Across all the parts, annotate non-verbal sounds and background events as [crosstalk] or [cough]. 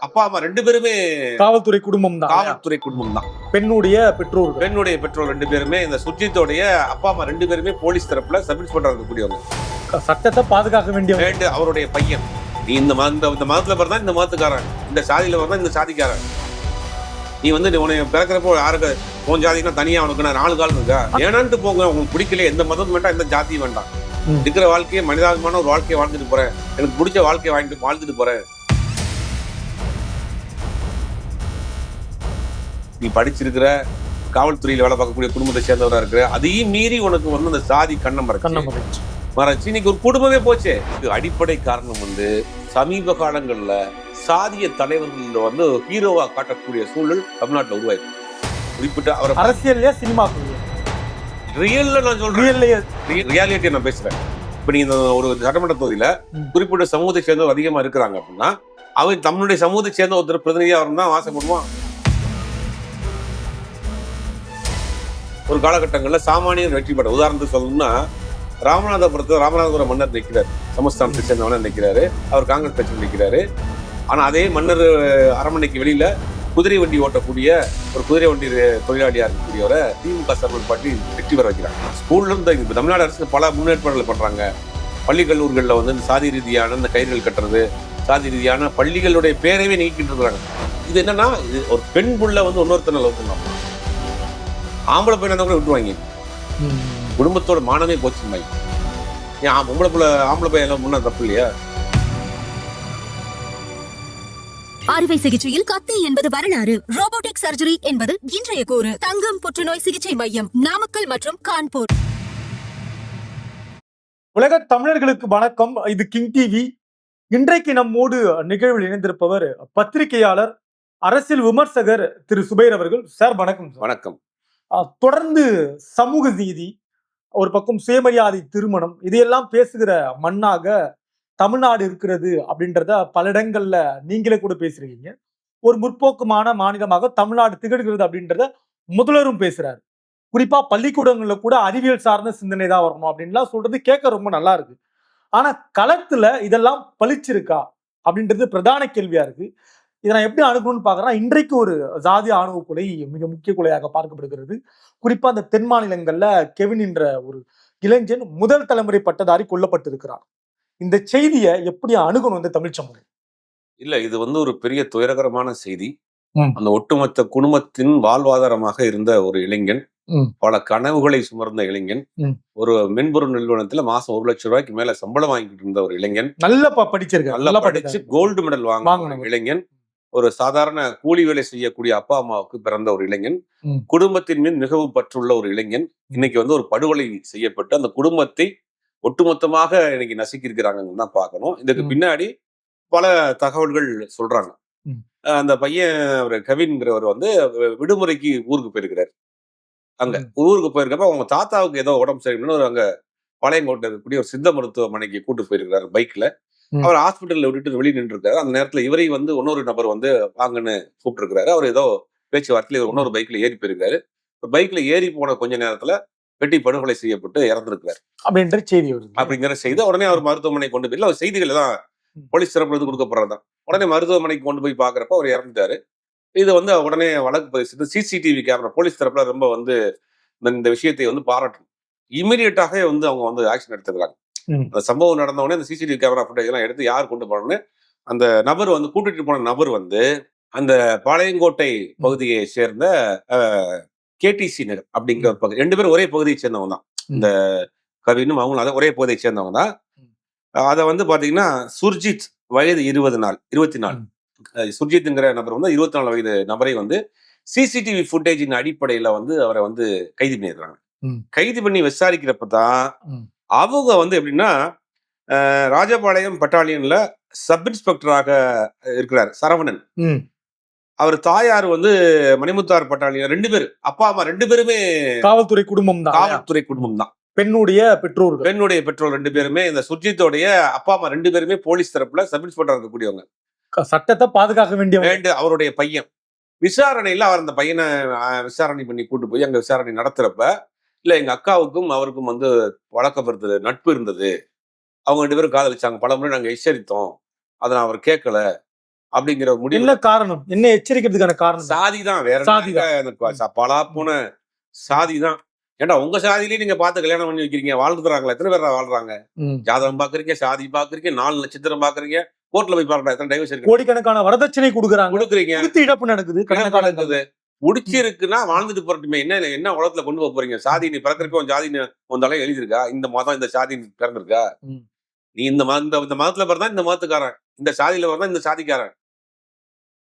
அப்பா அம்மா ரெண்டு பேருமே காவல்துறை குடும்பம் தான் காவல்துறை குடும்பம் தான் பெண்ணுடைய பெற்றோர்கள். பெண்ணுடைய பெற்றோர் ரெண்டு பேருமே இந்த சுர்ஜித்தோடைய அப்பா அம்மா ரெண்டு பேருமே போலீஸ் தரப்புல சப் இன்ஸ்பெக்டர் இருக்கக்கூடியவங்க சட்டத்தை பாதுகாக்க வேண்டியவங்க. வேண்டு அவருடைய பையன். நீ இந்த மத இந்த- மதத்துல பிறந்தா இந்த மதத்துக்காரன். இந்த சாதியில பிறந்தா இந்த சாதிக்காரன். நீ வந்து நீ உன்னை பிறக்கிறப்போ யாருக்கு உன் ஜாதினா தனியா உனக்கு நான் நாலு கால் இருக்கா? ஏனான்ட்டு போங்க உங்களுக்கு பிடிக்கல எந்த மதம் வேண்டாம் எந்த ஜாதியும் வேண்டாம். இருக்கிற வாழ்க்கையை மனிதாபிமான ஒரு வாழ்க்கையை வாழ்ந்துட்டு போறேன். எனக்கு பிடிச்ச வாழ்க்கையை வாழ்ந்துட்டு வாழ்ந்துட்டு போறேன். நீ படிச்சிருக்கிற காவல்துறையில வேலை பார்க்கக்கூடிய குடும்பத்தை சேர்ந்தவரா இருக்கிற அதையும் மீறி உனக்கு வந்து அந்த சாதி கண்ணம் மறைச்சு. மறைச்சு. இன்னைக்கு ஒரு குடும்பமே போச்சே. இது அடிப்படை காரணம் வந்து சமீப காலங்கள்ல சாதிய தலைவர்கள் வந்து ஹீரோவா காட்டக்கூடிய சூழல் தமிழ்நாட்டுல உருவாயிருக்கு. குறிப்பிட்ட அவரை அரசியல்லையா சினிமாக்குள்ளயா? ரியல்ல நான் சொல்றேன். ரியாலிட்டியை நான் பேசுறேன். இப்ப நீங்க இந்த ஒரு சட்டமன்ற தொகுதியில. குறிப்பிட்ட சமூகத்தை சேர்ந்தவர் அதிகமா இருக்கிறாங்க அப்படின்னா அவன் தன்னுடைய சமூகத்தை சேர்ந்த ஒருத்தர் பிரதிநிதியா வரும் தான் ஆசைப்படுவான் ஒரு காலகட்டங்களில் சாமானியர் வெற்றி பெற உதாரணத்துக்கு சொல்லணும்னா ராமநாதபுரத்தில் ராமநாதபுரம் மன்னர் நிற்கிறார். சமஸ்தானத்தை சேர்ந்தவன நிற்கிறாரு. அவர் காங்கிரஸ் கட்சியில் நிற்கிறாரு. ஆனால் அதே மன்னர் அரண்மனைக்கு வெளியில் குதிரை வண்டி ஓட்டக்கூடிய ஒரு குதிரை வண்டி தொழிலாளியாக இருக்கக்கூடியவரை திமுக சார்பில் பாட்டி வெற்றி பெற வைக்கிறாங்க ஸ்கூல்ல இருந்து தமிழ்நாடு அரசு பல முன்னேற்பாடுகள் பண்ணுறாங்க பள்ளி கல்லூரிகளில் வந்து இந்த சாதி ரீதியான இந்த கயிறுகள் கட்டுறது சாதி ரீதியான பள்ளிகளுடைய பேரவே நீக்கிட்டு இருக்கிறாங்க. இது என்னன்னா இது ஒரு பெண் புள்ள வந்து இன்னொருத்தனை லவ் பண்ணலாம். ஆம்பளை பையனா கூட விட்டுருவாங்க. குடும்பத்தோட மானமே போச்சு மாதிரி. ஏன் பொம்பளை புள்ள ஆம்பளை பையன் முன்னா தப்பு இல்லையா? அறுவை சிகிச்சையில் கத்தி என்பது வரலாறு. ரோபோட்டிக் சர்ஜரி என்பது இன்றைய கூறு. தங்கம் புற்றுநோய் சிகிச்சை மையம் நாமக்கல் மற்றும் கான்பூர். உலக தமிழர்களுக்கு வணக்கம். இது கிங் டிவி. இன்றைக்கு நம்மோடு நிகழ்வில் இணைந்திருப்பவர் பத்திரிகையாளர் அரசியல் விமர்சகர் திரு சுபைர் அவர்கள். சார் வணக்கம் வணக்கம். தொடர்ந்து சமூக நீதி ஒரு பக்கம் சுயமரியாதை திருமணம் இதையெல்லாம் பேசுகிற மண்ணாக தமிழ்நாடு இருக்கிறது அப்படின்றத பல இடங்கள்ல நீங்களே கூட பேசுறீங்க ஒரு முற்போக்குமான மாநிலமாக தமிழ்நாடு திகழ்கிறது அப்படின்றத முதல்வரும் பேசுறாரு. குறிப்பா பள்ளிக்கூடங்கள்ல கூட அறிவியல் சார்ந்த சிந்தனை தான் வரணும் அப்படின்லாம் சொல்றது கேட்க ரொம்ப நல்லா இருக்கு. ஆனா களத்துல இதெல்லாம் பளிச்சிருக்கா அப்படின்றது பிரதான கேள்வியா இருக்கு. இதை நான் எப்படி அணுகணும்னு பார்க்கறேன் இன்றைக்கு ஒரு ஜாதி ஆணவ கொலை மிக முக்கிய கொலையாக பார்க்கப்படுகிறது. குறிப்பா அந்த தென் மாநிலங்கள்ல கெவின் என்ற ஒரு இளைஞன் முதல் தலைமுறை பட்டதாரி கொல்லப்பட்டிருக்கிறார். இந்த செய்தியை எப்படி அணுகணும் இந்த தமிழ் சமூகம்? இல்ல இது வந்து ஒரு பெரிய துயரகரமான செய்தி. அந்த ஒட்டுமொத்த குடும்பத்தின் வாழ்வாதாரமாக இருந்த ஒரு இளைஞன். பல கனவுகளை சுமர்ந்த இளைஞன். ஒரு மென்பொருள் நிறுவனத்துல மாசம் ஒரு லட்சம் ரூபாய்க்கு மேல சம்பளம் வாங்கிட்டு இருந்த ஒரு இளைஞன் நல்லா ப- படிச்சிருக்காரு. நல்லா படிச்சு கோல்டு மெடல் வாங்கின இளைஞன் ஒரு சாதாரண கூலி வேலை செய்யக்கூடிய அப்பா அம்மாவுக்கு பிறந்த ஒரு இளைஞன். குடும்பத்தின் மீது மிகவும் பற்றுள்ள ஒரு இளைஞன் இன்னைக்கு வந்து ஒரு படுகொலை செய்யப்பட்டு அந்த குடும்பத்தை ஒட்டுமொத்தமாக இன்னைக்கு நசுக்கி இருக்கிறாங்கன்னு தான் பார்க்கணும் இதுக்கு. பின்னாடி பல தகவல்கள் சொல்றாங்க அந்த பையன் ஒரு கவின்கிறவர் வந்து விடுமுறைக்கு ஊருக்கு போயிருக்கிறார் அங்க. ஊருக்கு போயிருக்கப்ப அவங்க தாத்தாவுக்கு ஏதோ உடம்பு சரியில்லைன்னு ஒரு அங்க பாளையங்கோட்டை இருக்கக்கூடிய ஒரு சித்த மருத்துவமனைக்கு கூட்டு போயிருக்கிறாரு பைக்ல. அவர் ஹாஸ்பிட்டல்ல விட்டுட்டு வெளியே நின்று இருக்காரு அந்த நேரத்துல இவரை வந்து இன்னொரு நபர் வந்து வாங்கன்னு கூப்பிட்டு இருக்காரு அவர் ஏதோ பேச்சுவார்த்தையில இவர் இன்னொரு பைக்ல ஏறி போயிருக்காரு. பைக்ல ஏறி போன கொஞ்ச நேரத்துல வெட்டி படுகொலை செய்யப்பட்டு இறந்திருக்காரு அப்படின்ற செய்தி வருது. அப்படிங்கிற செய்தி. உடனே அவர் மருத்துவமனை கொண்டு போய் அவர் செய்திகள் தான். போலீஸ் தரப்புல இருந்து கொடுக்கப்படுறதுதான் உடனே மருத்துவமனைக்கு கொண்டு போய் பாக்குறப்ப அவர் இறந்துட்டாரு. இது வந்து உடனே வழக்கு பதிவு செய்து சிசிடிவி கேமரா போலீஸ் தரப்புல ரொம்ப வந்து இந்த- விஷயத்தை வந்து பாராட்டணும் இமீடியட்டாக வந்து அவங்க வந்து ஆக்ஷன் எடுத்துக்கிறாங்க. அந்த சம்பவம் உடனே அந்த சிசிடிவி கேமரா ஃபுட்டேஜ் எல்லாம் எடுத்து யார் கொண்டு போனோன்னு அந்த நபர் வந்து கூட்டிட்டு போன நபர் வந்து அந்த பாளையங்கோட்டை பகுதியை சேர்ந்த கேடிசி நகர் அப்படிங்கிற ஒரு பகுதி ரெண்டு பேரும் ஒரே பகுதியை சேர்ந்தவங்க தான். இந்த கவினும் அவங்களும் அதை ஒரே பகுதியை சேர்ந்தவங்க தான். அதை வந்து பாத்தீங்கன்னா சுர்ஜித் வயது இருபது நாள் இருபத்தி நாலு சுர்ஜித்ங்கிற நபர் வந்து இருபத்தி நாலு வயது நபரை வந்து சிசிடிவி ஃபுட்டேஜின் அடிப்படையில வந்து அவரை வந்து கைது பண்ணிடுறாங்க. கைது பண்ணி விசாரிக்கிறப்ப தான். அவங்க வந்து எப்படின்னா ராஜபாளையம் பட்டாலியன்ல சப் இன்ஸ்பெக்டராக இருக்கிறார் சரவணன். அவர் தாயார் வந்து மணிமுத்தார் பட்டாலியன் ரெண்டு பேர். அப்பா அம்மா ரெண்டு பேருமே காவல்துறை குடும்பம் தான் காவல்துறை குடும்பம் தான். பெண்ணுடைய பெற்றோர்கள். பெண்ணுடைய பெற்றோர் ரெண்டு பேருமே இந்த சுர்ஜித்தோடைய அப்பா அம்மா ரெண்டு பேருமே போலீஸ் தரப்புல சப் இன்ஸ்பெக்டர் இருக்கக்கூடியவங்க. சட்டத்தை பாதுகாக்க வேண்டியவங்க. வேண்டு அவருடைய பையன். விசாரணையில அவர் அந்த பையனை விசாரணை பண்ணி கூட்டு போய் அங்க விசாரணை நடத்துறப்ப இல்ல எங்க அக்காவுக்கும் அவருக்கும் வந்து வழக்கம் இருந்தது நட்பு இருந்தது. அவங்க ரெண்டு பேரும் காதலிச்சாங்க. பல முறை நாங்க எச்சரித்தோம். அதை நான் அவர் கேட்கல அப்படிங்கிற முடிவு என்ன காரணம்? என்ன எச்சரிக்கிறதுக்கான காரணம்? சாதி தான் வேற சாதி தான் பலா போன சாதி தான் ஏன்டா உங்க சாதியிலேயே நீங்க பார்த்து கல்யாணம் பண்ணி வைக்கிறீங்க. வாழ்ந்துறாங்களா எத்தனை பேர் வாழ்றாங்க. ஜாதகம் பாக்குறீங்க சாதி பாக்குறீங்க நாலு நட்சத்திரம் பாக்குறீங்க கோர்ட்ல போய் பாருடா எத்தனை டைவர்ஸ் கோடிக்கணக்கான வரதட்சணை கொடுக்குறாங்க. கொடுக்குறீங்க. இழப்பு நடக்குது. நடக்குது முடிச்சிருக்குன்னா வாழ்ந்துட்டு போறட்டுமே. என்ன என்ன உலகத்துல கொண்டு போக போறீங்க? சாதி நீ பிறக்கிறப்ப உன் ஜாதி உன் தலை எழுதிருக்கா இந்த மதம் இந்த சாதி பிறந்திருக்கா. நீ இந்த மத இந்த- மதத்துல பிறந்தா இந்த மதத்துக்காரன். இந்த சாதியில பிறந்தா இந்த சாதிக்காரன்.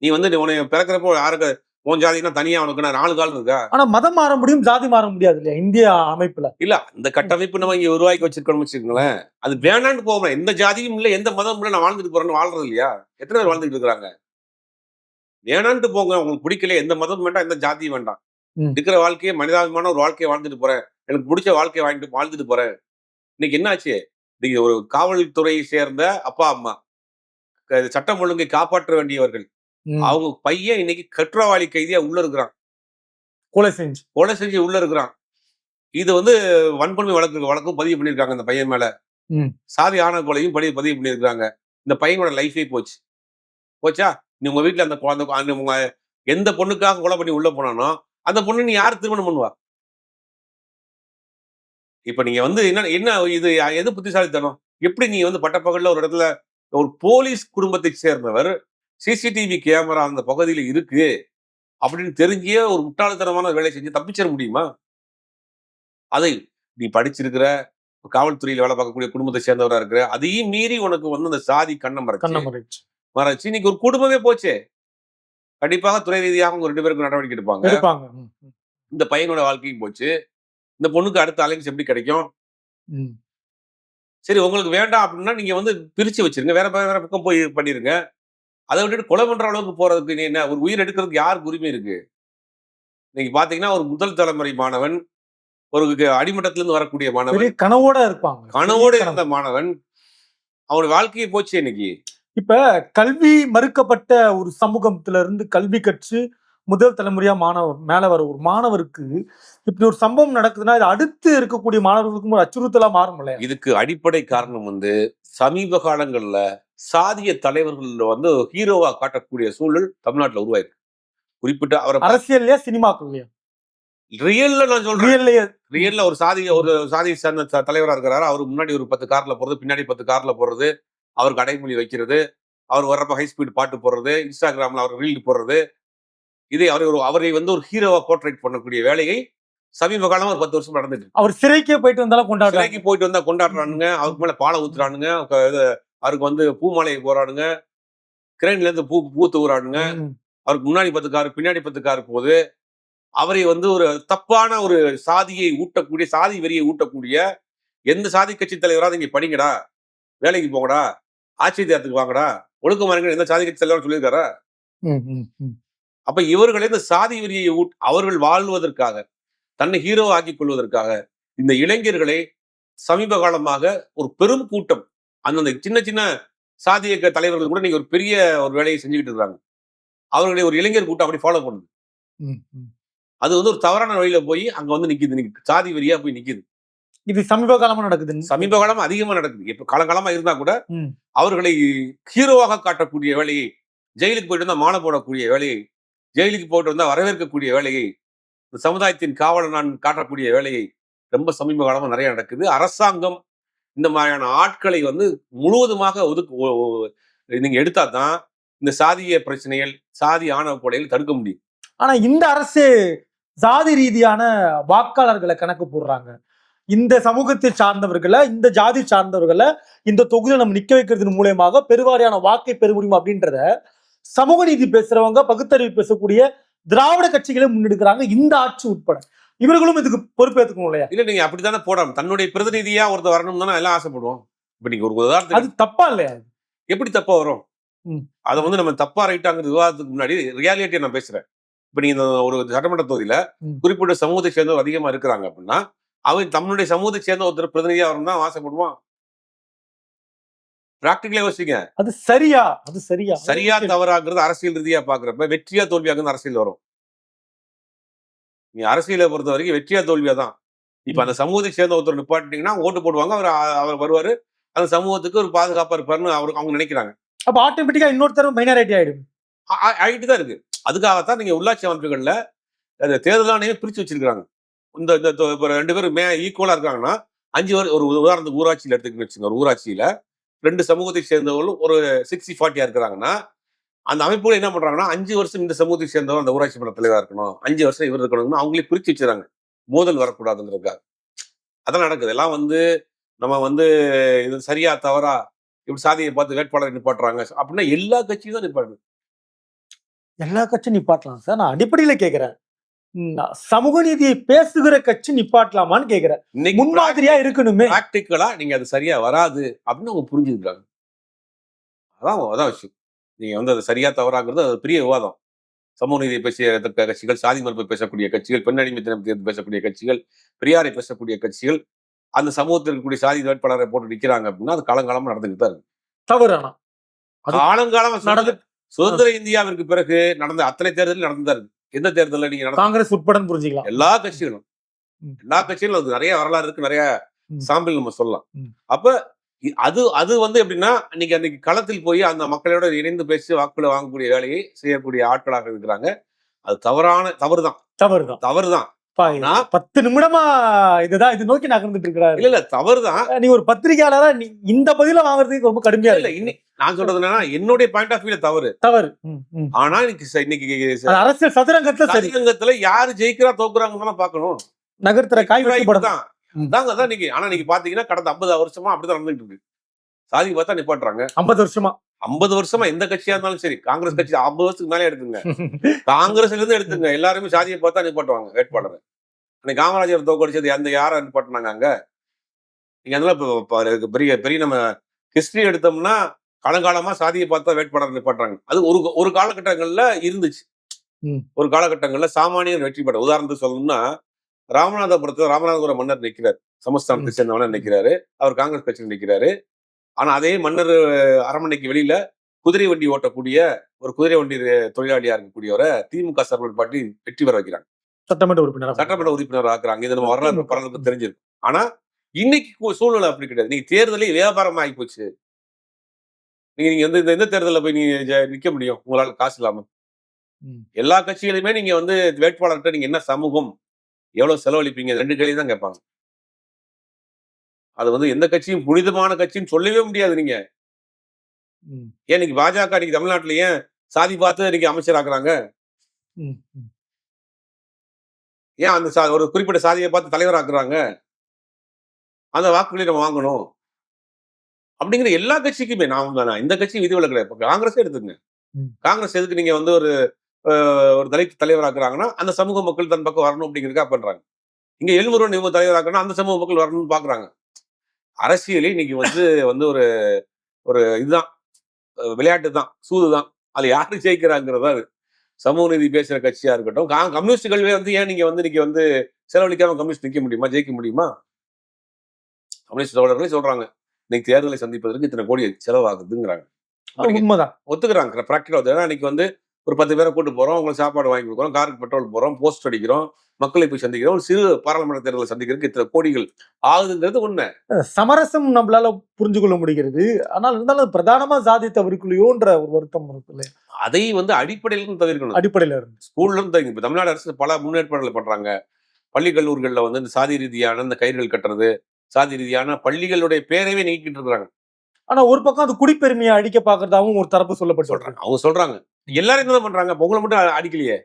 நீ வந்து நீ உன்னை பிறக்கிறப்போ யாருக்கு உன் ஜாதினா தனியா உனக்கு நான் நாலு கால் இருக்கா? ஆனா மதம் மாற முடியும் ஜாதி மாற முடியாது இல்லையா? இந்திய அமைப்புல. இல்ல இந்த கட்டமைப்பு நம்ம இங்க உருவாக்கி வச்சிருக்கோம்னு வச்சுக்கோங்களேன். அது வேணான்னு போகணும் எந்த ஜாதியும் இல்ல எந்த மதமும் இல்ல நான் வாழ்ந்துட்டு போறேன்னு வாழ்றது இல்லையா? எத்தனை பேர் வாழ்ந்துட்டு இருக்காங்க வேணான்ட்டு போங்க. உங்களுக்கு பிடிக்கல எந்த மதமும் வேண்டாம் எந்த ஜாதியும் வேண்டாம். இருக்கிற வாழ்க்கையை மனிதாபிமான ஒரு வாழ்க்கையை வாழ்ந்துட்டு போறேன். எனக்கு பிடிச்ச வாழ்க்கையை வாங்கிட்டு வாழ்ந்துட்டு போறேன். இன்னைக்கு என்னாச்சு? நீங்க ஒரு காவல்துறையை சேர்ந்த அப்பா அம்மா. சட்டம் ஒழுங்கை காப்பாற்ற வேண்டியவர்கள். அவங்க பையன் இன்னைக்கு குற்றவாளி கைதியா உள்ள இருக்கிறான். கொலை செஞ்சு. கொலை செஞ்சு உள்ள இருக்கிறான். இது வந்து வன்கொடுமை வழக்கு வழக்கும் பதிவு பண்ணியிருக்காங்க இந்த பையன் மேல. சாதி ஆணவ கொலையும் பதிவு பதிவு பண்ணியிருக்காங்க இந்த பையனோட லைஃபே போச்சு. போச்சா? நீ உங்க வீட்டுல அந்த குழந்தை உங்க எந்த பொண்ணுக்காக கொலை பண்ணி உள்ள போனானோ அந்த பொண்ணு நீ யார் திருமணம் பண்ணுவா? இப்ப நீங்க வந்து என்ன என்ன இது எது புத்திசாலித்தனம்? எப்படி நீ வந்து பட்டப்பகல்ல ஒரு இடத்துல ஒரு போலீஸ் குடும்பத்தை சேர்ந்தவர் சிசிடிவி கேமரா அந்த பகுதியில இருக்கு அப்படின்னு தெரிஞ்சே ஒரு முட்டாள்தனமான வேலை செஞ்சு தப்பிச்சிட முடியுமா? அதை நீ படிச்சிருக்கிற காவல்துறையில வேலை பார்க்கக்கூடிய குடும்பத்தை சேர்ந்தவராக இருக்கிற அதையும் மீறி உனக்கு வந்து அந்த சாதி கண்ணம் கண்ணம் மறைச்சு இன்னைக்கு ஒரு குடும்பமே போச்சே. கண்டிப்பாக துறை ரீதியாக அவங்க ரெண்டு பேருக்கு நடவடிக்கை எடுப்பாங்க. எடுப்பாங்க. இந்த பையனோட வாழ்க்கையும் போச்சு. இந்த பொண்ணுக்கு அடுத்த அலைன்ஸ் எப்படி கிடைக்கும். சரி உங்களுக்கு வேண்டாம் அப்படின்னா நீங்க வந்து பிரிச்சு வச்சிருங்க. வேற வேற பக்கம் போய் பண்ணிருங்க. அதை விட்டுட்டு கொலை பண்ற அளவுக்கு போறதுக்கு நீ என்ன ஒரு உயிர் எடுக்கிறதுக்கு யாருக்கு உரிமை இருக்கு? நீங்க பாத்தீங்கன்னா ஒரு முதல் தலைமுறை மாணவன் ஒரு அடிமட்டத்துல இருந்து வரக்கூடிய மாணவன். கனவோட இருப்பாங்க. கனவோடு இருந்த மாணவன். அவனுடைய வாழ்க்கையை போச்சு இன்னைக்கு. இப்ப கல்வி மறுக்கப்பட்ட ஒரு சமூகத்துல இருந்து கல்வி கற்று முதல் தலைமுறையா மாணவர் மேல வர ஒரு மாணவருக்கு இப்படி ஒரு சம்பவம் நடக்குதுன்னா இது அடுத்து இருக்கக்கூடிய மாணவர்களுக்கும் ஒரு அச்சுறுத்தலா மாறும் இல்லையா? இதுக்கு அடிப்படை காரணம் வந்து சமீப காலங்கள்ல சாதிய தலைவர்கள் வந்து ஹீரோவா காட்டக்கூடிய சூழல் தமிழ்நாட்டுல உருவாயிருக்கு. குறிப்பிட்ட அவரை அரசியல்லையா சினிமாக்குள்ளயா ரியல்ல நான் சொல்றேன். ரியல்ல ஒரு சாதி ஒரு சாதியை சேர்ந்த தலைவரா இருக்கிறாரு. அவருக்கு முன்னாடி ஒரு பத்து கார்ல போறது பின்னாடி பத்து கார்ல போறது. அவருக்கு அடைமொழி வைக்கிறது அவர் வர்றப்ப ஹை ஸ்பீட் பாட்டு போடுறது இன்ஸ்டாகிராம்ல அவர் ரீல் போடுறது. இதை அவரை ஒரு அவரை வந்து ஒரு ஹீரோவா போர்ட்ரேட் பண்ணக்கூடிய வேலையை சமீப காலமா ஒரு பத்து வருஷம் நடந்துட்டு இருக்கு. அவர் சிறைக்கே போயிட்டு வந்தாலும் கொண்டாடுறாங்க சிலைக்கு போயிட்டு வந்தா கொண்டாடுறானுங்க. அவருக்கு மேல பாலை ஊத்துறானுங்க. அவருக்கு வந்து பூ மாலையை போறானுங்க கிரேன்ல இருந்து பூ பூ தூறானுங்க ம். அவருக்கு முன்னாடி பத்து காரு பின்னாடி பத்து காரு போகுது அவரை வந்து ஒரு தப்பான ஒரு சாதியை ஊட்டக்கூடிய சாதி வெறியை ஊட்டக்கூடிய எந்த சாதி கட்சி தலைவராவது இங்க படிங்கடா. வேலைக்கு போங்கடா ஆட்சி தேர்தலுக்கு வாங்கடா இருங்க எந்த சாதி கட்சி தலைவர் சொல்லியிருக்காரா. அப்ப இவர்களே இந்த சாதி வெறியை அவர்கள் வாழ்வதற்காக தன்னை ஹீரோ ஆக்கிக் கொள்வதற்காக இந்த இளைஞர்களை சமீப காலமாக ஒரு பெரும் கூட்டம் அந்தந்த சின்ன சின்ன சாதி இயக்க தலைவர்கள் கூட நீங்க ஒரு பெரிய ஒரு வேலையை செஞ்சுக்கிட்டு இருக்காங்க. அவர்களுடைய ஒரு இளைஞர் கூட்டம் அப்படி ஃபாலோ பண்ணுது. அது வந்து ஒரு தவறான வழியில போய் அங்க வந்து நிக்குது. சாதி வெறியா போய் நிக்குது. இது சமீப காலமா நடக்குது சமீப காலமா அதிகமா நடக்குது. இப்ப காலங்காலமா இருந்தா கூட. அவர்களை ஹீரோவாக காட்டக்கூடிய வேலையை ஜெயிலுக்கு போயிட்டு வந்தா மாலை போடக்கூடிய வேலையை ஜெயிலுக்கு போயிட்டு வந்தா வரவேற்கக்கூடிய வேலையை இந்த சமுதாயத்தின் காவலன் நான் காட்டக்கூடிய வேலையை ரொம்ப சமீப காலமா நிறைய நடக்குது. அரசாங்கம் இந்த மாதிரியான ஆட்களை வந்து முழுவதுமாக ஒதுக்கு நீங்க எடுத்தா தான் இந்த சாதிய பிரச்சனைகள் சாதி ஆணவ கொலைகள் தடுக்க முடியும். ஆனா இந்த அரசு ஜாதி ரீதியான வாக்காளர்களை கணக்கு போடுறாங்க. இந்த சமூகத்தை சார்ந்தவர்களை இந்த ஜாதி சார்ந்தவர்களை இந்த தொகுதியில நம்ம நிக்க வைக்கிறது மூலியமாக பெருவாரியான வாக்கை பெற முடியும் அப்படின்றத சமூக நீதி பேசுறவங்க பகுத்தறிவு பேசக்கூடிய திராவிட கட்சிகளே முன்னெடுக்கிறாங்க இந்த ஆட்சி உட்பட. இவர்களும் இதுக்கு பொறுப்பேற்றுக்கணும் இல்லையா? இல்ல நீங்க அப்படித்தானே போடணும் தன்னுடைய பிரதிநிதியா ஒருத்தர் வரணும் தானே எல்லாம் ஆசைப்படுவோம். இப்ப நீங்க ஒரு உதாரணத்துக்கு அது தப்பா இல்லையா? எப்படி தப்பா வரும். அதை வந்து நம்ம தப்பா ரைட்டாங்கிறது விவாதத்துக்கு முன்னாடி ரியாலிட்டியை நான் பேசுறேன். இப்ப நீங்க ஒரு சட்டமன்ற தொகுதியில. குறிப்பிட்ட சமூகத்தை சேர்ந்தவர் அதிகமா இருக்கிறாங்க அப்படின்னா அவன் தன்னுடைய சமூகத்தை சேர்ந்த ஒருத்தர் பிரதிநிதியா வரணும் தான் ஆசைப்படுவான் பிராக்டிகலா யோசிங்க. அது சரியா? அது சரியா? சரியா தவறாங்கிறது அரசியல் ரீதியா பாக்குறப்ப வெற்றியா தோல்வியாங்கிறது அரசியல் வரும். நீ அரசியலை பொறுத்த வரைக்கும் வெற்றியா தோல்வியா தான். இப்ப அந்த சமூகத்தை சேர்ந்த ஒருத்தர் நிப்பாட்டிட்டீங்கன்னா ஓட்டு போடுவாங்க. அவர் அவர் வருவாரு. அந்த சமூகத்துக்கு ஒரு பாதுகாப்பா இருப்பாருன்னு அவருக்கு அவங்க நினைக்கிறாங்க. அப்ப ஆட்டோமேட்டிக்கா இன்னொருத்தர் மைனாரிட்டி ஆயிடும். ஆயிட்டு தான் இருக்கு. அதுக்காகத்தான் நீங்க உள்ளாட்சி அமைப்புகள்ல தேர்தல் ஆணையம் பிரிச்சு வச்சிருக்காங்க இந்த இந்த ரெண்டு பேரும் மே ஈக்குவலாக இருக்காங்கன்னா அஞ்சு பேர் ஒரு உதாரணத்துக்கு ஊராட்சியில் எடுத்துக்கிட்டு வச்சுங்க ஒரு ஊராட்சியில் ரெண்டு சமூகத்தை சேர்ந்தவர்களும் ஒரு சிக்ஸ்டி ஃபார்ட்டியாக இருக்கிறாங்கன்னா அந்த அமைப்புகள் என்ன பண்ணுறாங்கன்னா அஞ்சு வருஷம் இந்த சமூகத்தை சேர்ந்தவங்க அந்த ஊராட்சி மன்ற தலைவராக இருக்கணும் அஞ்சு வருஷம் இவர் இருக்கணும்னு அவங்களே பிரித்து வச்சுறாங்க மோதல் வரக்கூடாதுங்கிறதுக்காக. அதான் நடக்குது. எல்லாம் வந்து நம்ம வந்து இது சரியா தவறா இப்படி சாதியை பார்த்து வேட்பாளர் நிப்பாட்டுறாங்க அப்படின்னா எல்லா கட்சியும் தான் நிப்பாட்டு எல்லா கட்சியும் நிப்பாட்டலாம் சார். நான் அடிப்படையில் கேட்குறேன். சமூக நீதியை பேசுகிற கட்சி நிப்பாட்டலாமான்னு கேக்குறேன். முன்மாதிரியா இருக்கணுமே. பிராக்டிக்கலா நீங்க அது சரியா வராது அப்படின்னு அவங்க புரிஞ்சுக்கிறாங்க அதான் அதான் விஷயம். நீங்க வந்து அது சரியா தவறாங்கிறது அது பெரிய விவாதம். சமூக நீதியை பேசிய கட்சிகள் சாதி மறுப்பை பேசக்கூடிய கட்சிகள் பெண்ணடிமை தினம் தேர்ந்து பேசக்கூடிய கட்சிகள் பெரியாரை பேசக்கூடிய கட்சிகள் அந்த சமூகத்தில் இருக்கக்கூடிய சாதி வேட்பாளரை போட்டு நிக்கிறாங்க அப்படின்னா அது காலங்காலமா நடந்துகிட்டு தான் இருக்கு. தவறு ஆனா. அது- காலங்காலமா நடந்து சுதந்திர இந்தியாவிற்கு பிறகு நடந்த அத்தனை தேர்தலும் நடந்துதான் இருக்கு. எந்த தேர்தலில் நீங்க காங்கிரஸ் உட்படன்னு புரிஞ்சுக்கலாம். எல்லா கட்சிகளும். எல்லா கட்சிகளும் அது நிறைய வரலாறு இருக்கு நிறைய. சாம்பிள் நம்ம சொல்லலாம். அப்ப அது அது வந்து எப்படின்னா இன்னைக்கு அன்னைக்கு களத்தில் போய் அந்த மக்களோட இணைந்து பேசி வாக்குகளை வாங்கக்கூடிய வேலையை செய்யக்கூடிய ஆட்களாக இருக்கிறாங்க. அது தவறான தவறுதான். தவறுதான். தவறுதான். பத்து நிமிடமா இதுதான் இது நோக்கி நகர்ந்துட்டு இருக்கிறாரு. இல்ல இல்ல தவறுதான். நீ ஒரு பத்திரிகையாளரா நீ இந்த பதில வாங்குறதுக்கு ரொம்ப கடுமையா இல்ல இன்னைக்கு நான் சொல்றது என்னன்னா என்னுடைய பாயிண்ட் ஆஃப் வியூல தவறு. தவறு. ஆனா இன்னைக்கு இன்னைக்கு அரசியல் சதுரங்கத்துல சதுரங்கத்துல யாரு ஜெயிக்கிறா தோக்குறாங்கன்னு தான் பார்க்கணும். நகர்த்துற காய் தான். தாங்க தான் இன்னைக்கு ஆனா நீங்க பாத்தீங்கன்னா கடந்த ஐம்பது வருஷமா அப்படிதான் நடந்துட்டு இருக்கு. சாதி பார்த்தா நிப்பாட்டுறாங்க. ஐம்பது வருஷமா. ஐம்பது வருஷமா எந்த கட்சியா இருந்தாலும் சரி. காங்கிரஸ் கட்சி ஐம்பது வருஷத்துக்கு மேலே எடுத்துங்க. [laughs] காங்கிரஸ்ல இருந்து எடுத்துங்க. எல்லாருமே சாதியை பார்த்தா நிப்பாட்டுவாங்க வேட்பாளர். அன்னைக்கு காமராஜர் தோக்கடிச்சது அந்த யாரை நிப்பாட்டினாங்க அங்க? நீங்க அதெல்லாம் பெரிய பெரிய நம்ம ஹிஸ்டரி எடுத்தோம்னா காலங்காலமா சாதியை பார்த்தா வேட்பாளர் நிப்பாட்டுறாங்க. அது ஒரு ஒரு காலகட்டங்கள்ல இருந்துச்சு. ஒரு காலகட்டங்கள்ல சாமானியர் வெற்றி பெற உதாரணத்துக்கு சொல்லணும்னா ராமநாதபுரத்துல ராமநாதபுரம் மன்னர் நிக்கிறார். சமஸ்தானத்தை சேர்ந்தவன நிக்கிறாரு. அவர் காங்கிரஸ் கட்சியில் நிக்கிறாரு. ஆனா அதே மன்னர் அரண்மனைக்கு வெளியில குதிரை வண்டி ஓட்டக்கூடிய ஒரு குதிரை வண்டி தொழிலாளியா இருக்கக்கூடியவரை திமுக சார்பில் பாட்டி வெற்றி பெற வைக்கிறாங்க. சட்டமன்ற உறுப்பினர் சட்டமன்ற உறுப்பினர் ஆக்குறாங்க இது நம்ம வரலாறு பரவலுக்கு தெரிஞ்சிருக்கும். ஆனா இன்னைக்கு சூழ்நிலை அப்படி கிடையாது. நீங்க தேர்தலே வியாபாரம் ஆகி போச்சு. நீங்க நீங்க வந்து இந்த எந்த தேர்தலில் போய் நீங்க நிக்க முடியும். உங்களால காசு இல்லாம. ம். எல்லா கட்சிகளுமே நீங்க வந்து வேட்பாளர்கிட்ட நீங்க என்ன சமூகம் எவ்வளவு செலவழிப்பீங்க? ரெண்டு கேள்வி தான் கேட்பாங்க. அது வந்து எந்த கட்சியும் புனிதமான கட்சின்னு சொல்லவே முடியாது நீங்க. ஏன் இன்னைக்கு பாஜக இன்னைக்கு தமிழ்நாட்டுல ஏன் சாதி பார்த்து இன்னைக்கு அமைச்சர் ஆக்குறாங்க. ஏன் அந்த ஒரு குறிப்பிட்ட சாதியை பார்த்து தலைவர் ஆக்குறாங்க? அந்த வாக்குகளை நம்ம வாங்கணும். அப்படிங்கிற எல்லா கட்சிக்குமே நான் நான் இந்த கட்சி விதிவிலக்கு கிடையாது இப்ப காங்கிரஸே எடுத்துங்க. காங்கிரஸ் எதுக்கு நீங்க வந்து ஒரு ஒரு தலித் தலைவர் ஆக்குறாங்கன்னா அந்த சமூக மக்கள் தன் பக்கம் வரணும் அப்படிங்கிறதுக்காக பண்றாங்க. இங்க எழுமுருவன் இவங்க தலைவர் ஆக்குறா அந்த சமூக மக்கள் வரணும்னு பாக்குறாங்க. அரசியலே இன்னைக்கு வந்து வந்து ஒரு ஒரு இதுதான். விளையாட்டு தான் சூது தான் அதுல யாரு ஜெயிக்கிறாங்கிறதா அது. சமூக நீதி பேசுற கட்சியா இருக்கட்டும் கம்யூனிஸ்டுகளே வந்து ஏன் நீங்க வந்து நீங்க வந்து செலவழிக்காம கம்யூனிஸ்ட் நிக்க முடியுமா? ஜெயிக்க முடியுமா? கம்யூனிஸ்ட் தோழர்களே சொல்றாங்க. இன்னைக்கு தேர்தலை சந்திப்பதற்கு இத்தனை கோடி செலவாகுதுங்கிறாங்க. உண்மைதான். ஒத்துக்கிறாங்க. ப்ராக்டிக்கலா ஏன்னா இன்னைக்கு வந்து ஒரு பத்து பேரை கூட்டு போறோம். உங்களுக்கு சாப்பாடு வாங்கி கொடுக்குறோம். காருக்கு பெட்ரோல் போறோம் போஸ்ட் அடிக்கிறோம். மக்களை போய் சந்திக்கிறோம். ஒரு சிறு பாராளுமன்ற தேர்தலை சந்திக்கிறதுக்கு இத்தனை கோடிகள் ஆகுதுங்கிறது உண்மை. சமரசம் நம்மளால புரிஞ்சு கொள்ள முடிகிறது. ஆனால் இருந்தாலும் பிரதானமா சாதி தவிர்க்கலையோன்ற ஒரு வருத்தம் இருக்கு இல்லையா? அதை வந்து அடிப்படையில இருந்து தவிர்க்கணும். அடிப்படையில இருந்து. ஸ்கூல்ல இருந்து. இப்ப தமிழ்நாடு அரசு பல முன்னேற்பாடுகள் பண்றாங்க. பள்ளி கல்லூரிகள்ல வந்து இந்த சாதி ரீதியான இந்த கயிறுகள் கட்டுறது சாதி ரீதியான பள்ளிகளுடைய பேரவே நீக்கிட்டு இருக்காங்க ஆனா ஒரு பக்கம் அது குடிப்பெருமையை அடிக்க பாக்குறதாவும் ஒரு தரப்பு சொல்லப்பட்டு சொல்றாங்க. அவங்க சொல்றாங்க. எல்லாரும் என்ன பண்றாங்க? உங்களை மட்டும் அடிக்கலையே.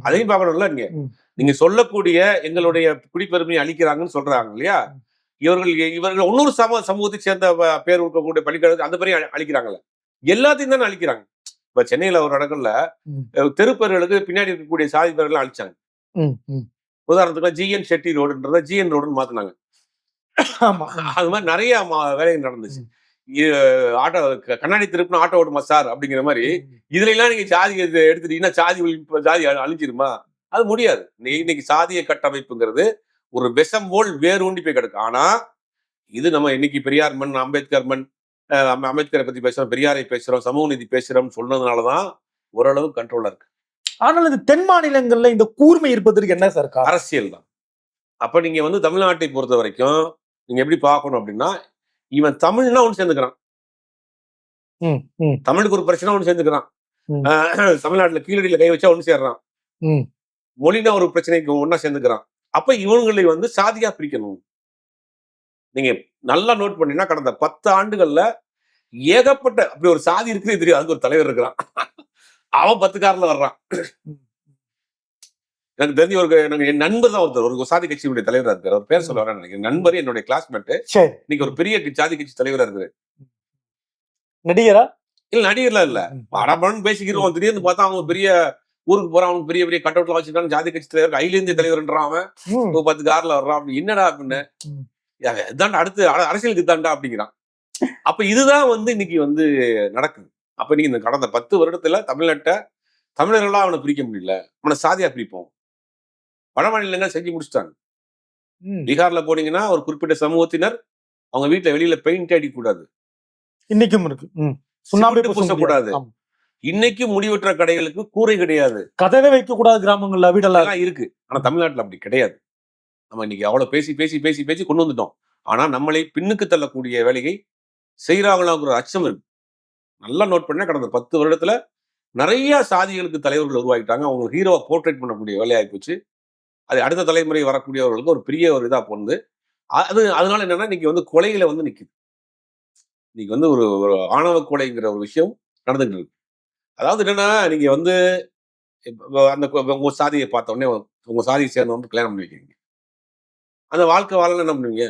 அதையும் பார்க்கணும்ல நீங்க. நீங்க சொல்லக்கூடிய எங்களுடைய குடிப்பெருமையை அழிக்கிறாங்கன்னு சொல்றாங்க இல்லையா? இவர்கள் இவர்கள் இன்னொரு சம சமூகத்தை சேர்ந்த பேர் இருக்கக்கூடிய பள்ளிக்கூடத்து அந்த பேரையும் அழி- அழிக்கிறாங்கல்ல. எல்லாத்தையும் தானே அழிக்கிறாங்க. இப்ப சென்னையில ஒரு இடங்கள்ல தெருப்பேர்களுக்கு பின்னாடி இருக்கக்கூடிய சாதி பேர்கள்லாம் அழிச்சாங்க. உதாரணத்துக்கு ஜிஎன் ஷெட்டி ரோடுன்றத ஜிஎன் ரோடுன்னு மாத்தினாங்க. அது மாதிரி நிறைய வேலைகள் நடந்துச்சு. ஆட்டோ கண்ணாடி திருப்பின ஆட்டோ ஓடுமா சார்? அப்படிங்கிற மாதிரி இதுல எல்லாம் நீங்க எடு- எடுத்துட்டீங்கன்னா சாதி அழி- அழிஞ்சிருமா? அது முடியாது. இன்னைக்கு சாதிய கட்டமைப்புங்கிறது ஒரு விஷம் போல் வேர் ஊண்டி போய் கிடக்கு. ஆனா இது நம்ம இன்னைக்கு பெரியார் மண் அம்பேத்கர் மண் அம்பேத்கரை பத்தி பேசுறோம் பெரியாரை பேசுறோம் சமூக நீதி பேசுறோம் சொன்னதுனாலதான் ஓரளவு கண்ட்ரோலா இருக்கு. ஆனால் இந்த தென் மாநிலங்கள்ல இந்த கூர்மை இருப்பதற்கு என்ன சார் அரசியல் தான். அப்ப நீங்க வந்து தமிழ்நாட்டை பொறுத்த வரைக்கும் நீங்க எப்படி பார்க்கணும் அப்படின்னா இவன் தமிழ்னா ஒன்று சேர்ந்துக்கிறான். தமிழுக்கு ஒரு பிரச்சனை ஒன்று சேர்ந்துக்கிறான். தமிழ்நாட்டுல கீழடியில கை வச்சா ஒன்று சேர்றான். மொழினா ஒரு பிரச்சனைக்கு ஒண்ணா சேர்ந்துக்கிறான். அப்ப இவங்களை வந்து சாதியா பிரிக்கணும். நீங்க நல்லா நோட் பண்ணீங்கன்னா கடந்த பத்து ஆண்டுகள்ல ஏகப்பட்ட அப்படி ஒரு சாதி இருக்குன்னு தெரியும் அதுக்கு ஒரு தலைவர் இருக்கிறான். அவன் பத்து காரில் வர்றான் எனக்கு தெரிஞ்ச ஒரு எனக்கு என் நண்பர் தான் ஒருத்தர் ஒரு சாதி கட்சியுடைய தலைவரா இருக்காரு. அவர் பேர் சொல்ல வரேன் நினைக்கிறேன் நண்பர் என்னுடைய கிளாஸ்மேட் இன்னைக்கு ஒரு பெரிய சாதி கட்சி தலைவரா இருக்காரு. நடிகரா? இல்ல நடிகர்லாம் இல்ல. ம், படப்படன்னு பேசிக்கிறோம். திடீர்னு பார்த்தா அவங்க பெரிய ஊருக்கு போறான் அவனுக்கு பெரிய பெரிய கட் அவுட்ல வச்சிருக்கான் ஜாதி கட்சி தலைவர் அகில இந்திய தலைவர்ன்றான் அவன். பத்து கார்ல வர்றான். அப்படி என்னடா அப்படின்னு. இதாண்டா அடுத்து அர- அரசியலுக்கு இதாண்டா அப்படிங்கிறான். அப்ப இதுதான் வந்து இன்னைக்கு வந்து நடக்குது. அப்ப நீங்க இந்த கடந்த பத்து வருடத்துல தமிழ்நாட்டை தமிழர்களா அவனை பிரிக்க முடியல. அவனை சாதியா பிரிப்போம். வட மாநிலங்கள் செஞ்சு முடிச்சிட்டாங்க. பீகார்ல போனீங்கன்னா ஒரு குறிப்பிட்ட சமூகத்தினர் அவங்க வீட்டுல வெளியில பெயிண்ட் அடிக்க கூடாது இன்னைக்கும் இருக்கு. சுண்ணாம்பே பூசக்கூடாது. இன்னைக்கு முடிவற்ற கடைகளுக்கு கூரை கிடையாது. கதவே வைக்க கூடாது கிராமங்கள்ல வீடெல்லாம். இருக்கு. ஆனா தமிழ்நாட்டுல அப்படி கிடையாது. நம்ம இன்னைக்கு அவ்வளவு பேசி பேசி பேசி பேசி கொண்டு வந்துட்டோம். ஆனா நம்மளை பின்னுக்கு தள்ளக்கூடிய வேலையை செய்யறாங்களாங்கிற அச்சம் இருக்கு. நல்லா நோட் பண்ணா கடந்த பத்து வருடத்துல நிறைய சாதிகளுக்கு தலைவர்கள் உருவாக்கிட்டாங்க அவங்க ஹீரோவை போர்ட்ரேட் பண்ணக்கூடிய வேலையாகி போச்சு. அது அடுத்த தலைமுறை வரக்கூடியவர்களுக்கு ஒரு பெரிய ஒரு இதா போனது அ- அது அதனால என்னன்னா இன்னைக்கு வந்து கொலைகளை வந்து நிக்குது. இன்னைக்கு வந்து ஒரு ஒரு ஆணவ கொலைங்கிற ஒரு விஷயம் நடந்துகிட்டு இருக்கு. அதாவது என்னன்னா நீங்க வந்து அந்த உங்க சாதியை பார்த்த உடனே உங்க சாதியை சேர்ந்தவங்க கல்யாணம் பண்ணி வைக்கிறீங்க. அந்த வாழ்க்கை வாழ என்ன பண்ணுவீங்க?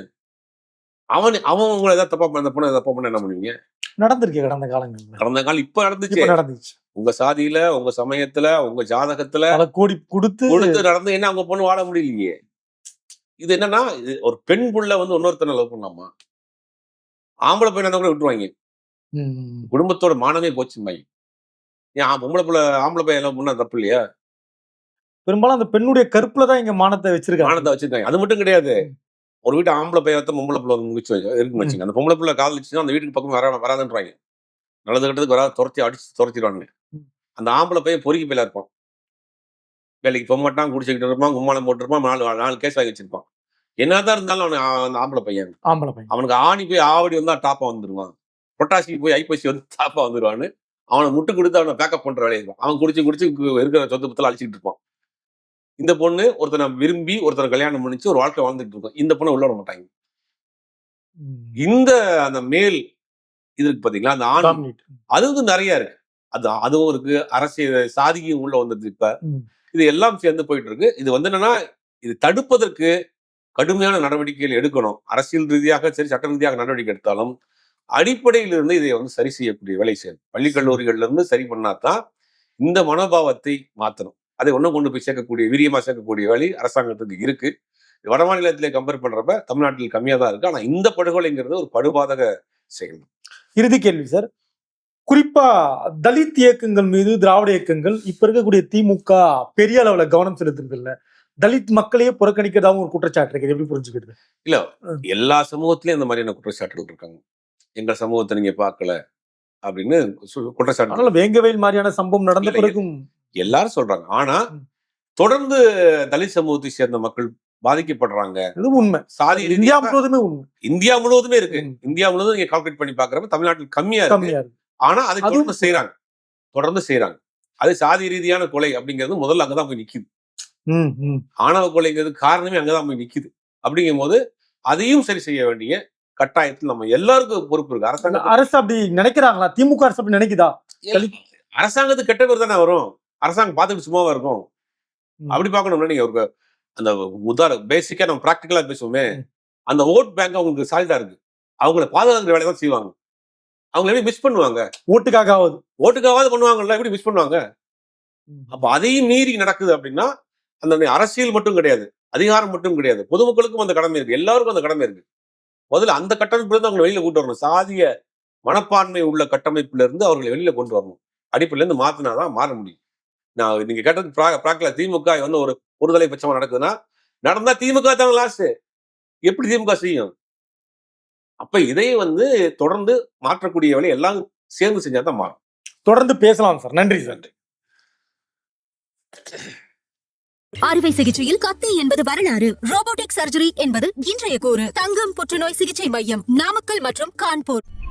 அவன் அவன் உங்களை ஏதாவது தப்பா பண்ண பொண்ணை தப்பா பண்ண என்ன பண்ணுவீங்க? நடந்திருக்கு கடந்த காலங்கள்ல. கடந்த காலம் இப்ப நடந்துச்சு. இப்ப நடந்துச்சு. உங்க சாதியில உங்க சமயத்துல உங்க ஜாதகத்துல கோடி கொடுத்து கொடுத்து நடந்து என்ன அவங்க பொண்ணு வாழ முடியலையே? இது என்னன்னா ஒரு பெண் புள்ள வந்து இன்னொருத்தனை லவ் பண்ணலாமா ஆம்பளை பையனா கூட விட்டுருவாங்க. குடும்பத்தோட மானமே போச்சுமாய் ஏன் பொம்பளை புள்ள ஆம்பளை பையன் லவ் பண்ணா தப்பு இல்லையா? பெரும்பாலும் அந்த பெண்ணுடைய கருப்புல தான் இங்க மானத்தை வச்சிருக்காங்க. மானத்தை வச்சிருக்காங்க. அது மட்டும் கிடையாது. ஒரு வீட்டு ஆம்பளை பையன் பொம்பளை பிள்ளை முடிச்சு இருக்குன்னு வச்சுங்க அந்த பொம்பளை பிள்ளை காதலிச்சுன்னா அந்த வீட்டுக்கு பக்கம் வர வராதுன்றாங்க. நல்லது கட்டத்துக்கு வராது துரத்தி அடிச்சு துரத்திடுவாங்க. அந்த ஆம்பளை பையன் பொறுக்கி பையில இருப்பான். வேலைக்கு போக மாட்டான் குடிச்சுக்கிட்டு இருப்பான் கும்மாளம் போட்டிருப்பான் நாலு நாலு கேஸ் வாங்கி வச்சிருப்பான். என்னதான் இருந்தாலும் அவன் ஆ- அந்த ஆம்பளை பையன். ஆம்பளை பையன். அவனுக்கு ஆணி போய் ஆவடி வந்தா டாப்பா வந்துருவான். பொட்டாசி போய் ஐப்பசி வந்து டாப்பா வந்துருவான்னு அவனை முட்டு கொடுத்து அவனை பேக்கப் பண்ற வேலையை இருப்பான். அவன் குடிச்சு குடிச்சு இருக்கிற சொத்து பத்தல அழிச்சிட்டு இருப்பான். இந்த பொண்ணு ஒருத்தனை விரும்பி ஒருத்தனை கல்யாணம் பண்ணிச்சு ஒரு வாழ்க்கை வாழ்ந்துட்டு இருக்கும். இந்த பொண்ணை உள்ள விட மாட்டாங்க. இந்த அந்த மேல் இது இருக்கு பாத்தீங்களா? அந்த ஆண். அது வந்து நிறைய இருக்கு. அது அதுவும் இருக்கு. அரசியல் சாதியும் உள்ள வந்தது இப்ப. இது எல்லாம் சேர்ந்து போயிட்டு இருக்கு இது வந்து என்னன்னா இது தடுப்பதற்கு கடுமையான நடவடிக்கைகள் எடுக்கணும். அரசியல் ரீதியாக சரி சட்ட ரீதியாக நடவடிக்கை எடுத்தாலும் அடிப்படையில் இருந்து இதை வந்து சரி செய்யக்கூடிய வேலை செய்யணும். பள்ளி கல்லூரிகள்ல இருந்து சரி பண்ணாதான் இந்த மனோபாவத்தை மாத்தணும். அதை ஒண்ணும் கொண்டு போய் சேர்க்கக்கூடிய வீரியமா சேர்க்கக்கூடிய வேலை அரசாங்கத்துக்கு இருக்கு. வட மாநிலத்திலே கம்பேர் பண்றப்ப தமிழ்நாட்டில் கம்மியா தான் இருக்கு. ஆனா இந்த படுகொலைங்கிறது ஒரு படுபாதக செயல். இறுதி கேள்வி சார் குறிப்பா தலித் இயக்கங்கள் மீது திராவிட இயக்கங்கள் இப்ப இருக்கக்கூடிய திமுக பெரிய அளவுல கவனம் செலுத்துறதில்ல தலித் மக்களையே புறக்கணிக்கிறதாவும் ஒரு குற்றச்சாட்டு இருக்கு இது எப்படி புரிஞ்சுக்கிறது? எல்லா சமூகத்திலயும் இந்த மாதிரியான குற்றச்சாட்டுகள் இருக்காங்க. எங்க சமூகத்தை நீங்க பார்க்கல அப்படின்னு குற்றச்சாட்டு. அதனால வேங்கவேல் மாதிரியான சம்பவம் நடந்த இல்ல, பிறகும் எல்லாரும் சொல்றாங்க. ஆனா. தொடர்ந்து தலித் சமூகத்தை சேர்ந்த மக்கள் பாதிக்கப்படுறாங்க. இது உண்மை. சாதி இந்தியா முழுவதுமே உண்மை. இந்தியா முழுவதுமே இருக்கு. இந்தியா முழுவதும் நீங்க கால்குலேட் பண்ணி பாக்குறப்ப தமிழ்நாட்டில் கம்மியா இருக்கு. ஆனா அதை தொடர்ந்து செய்யறாங்க தொடர்ந்து செய்யறாங்க அது சாதி ரீதியான கொலை அப்படிங்கிறது முதல்ல அங்கதான் போய் நிக்குது. ஆணவ கொலைங்கிறது காரணமே அங்கதான் போய் நிக்குது. அப்படிங்கும் போது அதையும் சரி செய்ய வேண்டிய கட்டாயத்தில் நம்ம எல்லாருக்கும் பொறுப்பு இருக்கு. அரசாங்கம் அரசு அப்படி நினைக்கிறாங்களா? திமுக அரசு அப்படி நினைக்குதா? அரசாங்கத்துக்கு கெட்ட பேர் தானே வரும். அரசாங்கம் பார்த்துட்டு சும்மாவா இருக்கும். அப்படி பார்க்கணும்னா நீங்க? ஒரு அந்த உதாரண பேசிக்கா நம்ம பிராக்டிக்கலா பேசுவோமே. அந்த ஓட் பேங்க் அவங்களுக்கு சால்டா இருக்கு. அவங்கள பாதுகாக்கிற வேலையை தான் செய்வாங்க. அவங்க எப்படி மிஸ் பண்ணுவாங்க? ஓட்டுக்காக ஆகுது ஓட்டுக்காவது பண்ணுவாங்கல்ல எப்படி மிஸ் பண்ணுவாங்க. அப்ப அதையும் மீறி நடக்குது அப்படின்னா அந்த அரசியல் மட்டும் கிடையாது அதிகாரம் மட்டும் கிடையாது பொதுமக்களுக்கும் அந்த கடமை இருக்கு எல்லாருக்கும் அந்த கடமை இருக்கு. முதல்ல அந்த கட்டமைப்புல இருந்து அவங்க வெளியில கொண்டு வரணும். சாதிய மனப்பான்மை உள்ள கட்டமைப்புல இருந்து அவர்களை வெளியில கொண்டு வரணும். அடிப்படையில இருந்து மாத்தினாதான் மாற முடியும். நான் நீங்க கேட்டது பிராக்ல திமுக வந்து ஒரு ஒருதலை பட்சமா நடக்குதுன்னா நடந்தா திமுக தான் லாஸ்ட் எப்படி திமுக செய்யும்? அப்ப இதை வந்து தொடர்ந்து மாற்றக்கூடிய வேலை எல்லாம் சேர்ந்து செஞ்சா தான் மாறும். தொடர்ந்து பேசலாம் சார். நன்றி சார். அறுவை சிகிச்சையில் கத்தி என்பது வரலாறு. ரோபோட்டிக் சர்ஜரி என்பது இன்றைய கூறு. தங்கம் புற்றுநோய் சிகிச்சை மையம். நாமக்கல் மற்றும் கான்பூர்.